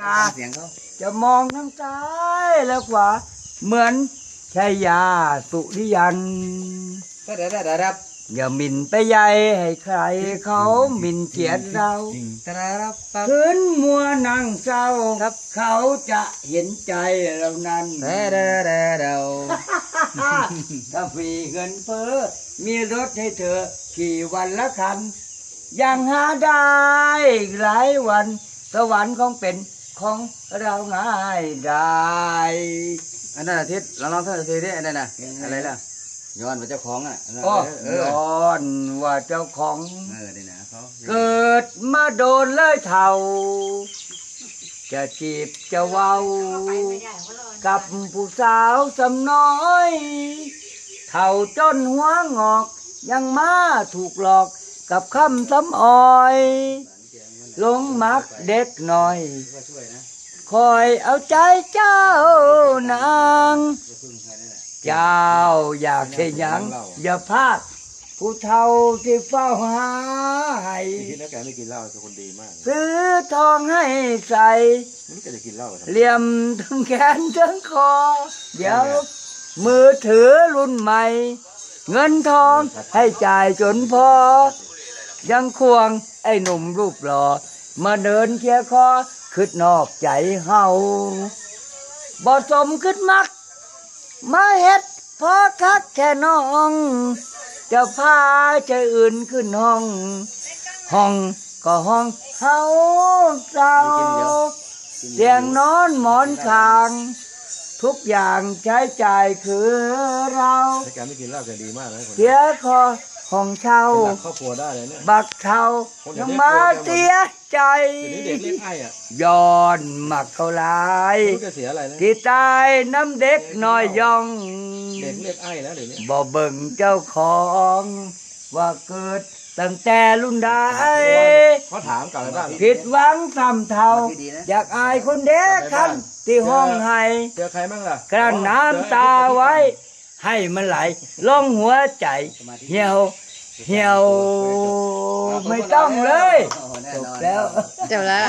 ฟังเสียงเขาจะมองทั้งซ้ายและขวาเหมือนชายาสุริยัน ก็ได้ได้รับอย่าหมิ่นไปใหญ่ให้ใครเขาหมิ่นเกียรติเราจริงตรารับปั๊บคืนมัวนั่งเศร้าครับ เขาจะเห็นใจเรานั้นแต่เดาเดาเดาถ้ามีเงินเฟ้อมีรถให้เธอขี่วันละคันยังหาได้หลายวัน สวรรค์ของเป็น ของเราง่ายได้อันนั้นอาทิตย์เราลองท่านอาทิตย์ดิอันนั้นน่ะอะไรล่ะย้อนไปเจ้าของอะอันนั้นก็เออย้อนว่าเจ้าของ เออนี่นะเขาเกิดมาโดนเลยเท่า จะจีบจะเว้า กับผู้สาวสำน้อย เท่าจนหัวงอก ยังมาถูกหลอกกับคำสำออยห ลงมักเด็กหน่อยก็ช่วยนะคอยเอาใจเจ้านางจะพึ่งใครนั่นแหละเจ้าอยากเห็นหยัง อย่าพลาดผู้เฒ่าที่เฝ้าหาให้คิดนะแกไม่กินเหล้าเป็นคนดีมากซื้อทองให้ใส่ไม่รู้แกจะกินเหล้าทำไมเหลี่ยมทั้งแขนทั้งคอ เดี๋ยว มือถือรุ่นใหม่ เงินทองให้จ่ายจนพอ ยังควงไอ้หนุ่มรูปหล่อมาเดินเคียร์คอขึ้นนอกใจเฮาบ่สมขึ้นมัก มาเฮ็ดพอคักแค่น้อง จะพาใจอื่นขึ้นห้อง ห้องก็ห้องเฮาเศร้าเตียงนอนหมอนคาง ทุกอย่างใช้จ่ายคือเราถ้าแกไม่กินเหล้าแกดีมากนะคนเสียคอห้องเช่าเป็นหลักครอบครัวได้เลยเนี่ย บักเท่ายังมาเสียใจเดี๋ยวนี้เด็กเรียกไอ้อะย้อนมักเขาหลายไม่รู้จะเสียอะไรนะ ที่ตายน้ำเด็กน้อยย่อง เด็กเรียกไอ้แล้วเดี๋ยวนี้บ่เบิ่งเจ้าของ ว่าเกิดตั้งแต่รุ่นใดเขาถามกลับไปบ้านผิดหวังซ้ำเท่า อยากอายคนเด็กคัน ที่ห้องให้เจอใครบ้างล่ะกลั้นน้ำตาไว้ ให้มันไหลลงหัวใจ เหี่ยว เหี่ยว ไม่ต้องเลยโอ้โหแน่จนบอนแล้วเดี๋ยวละ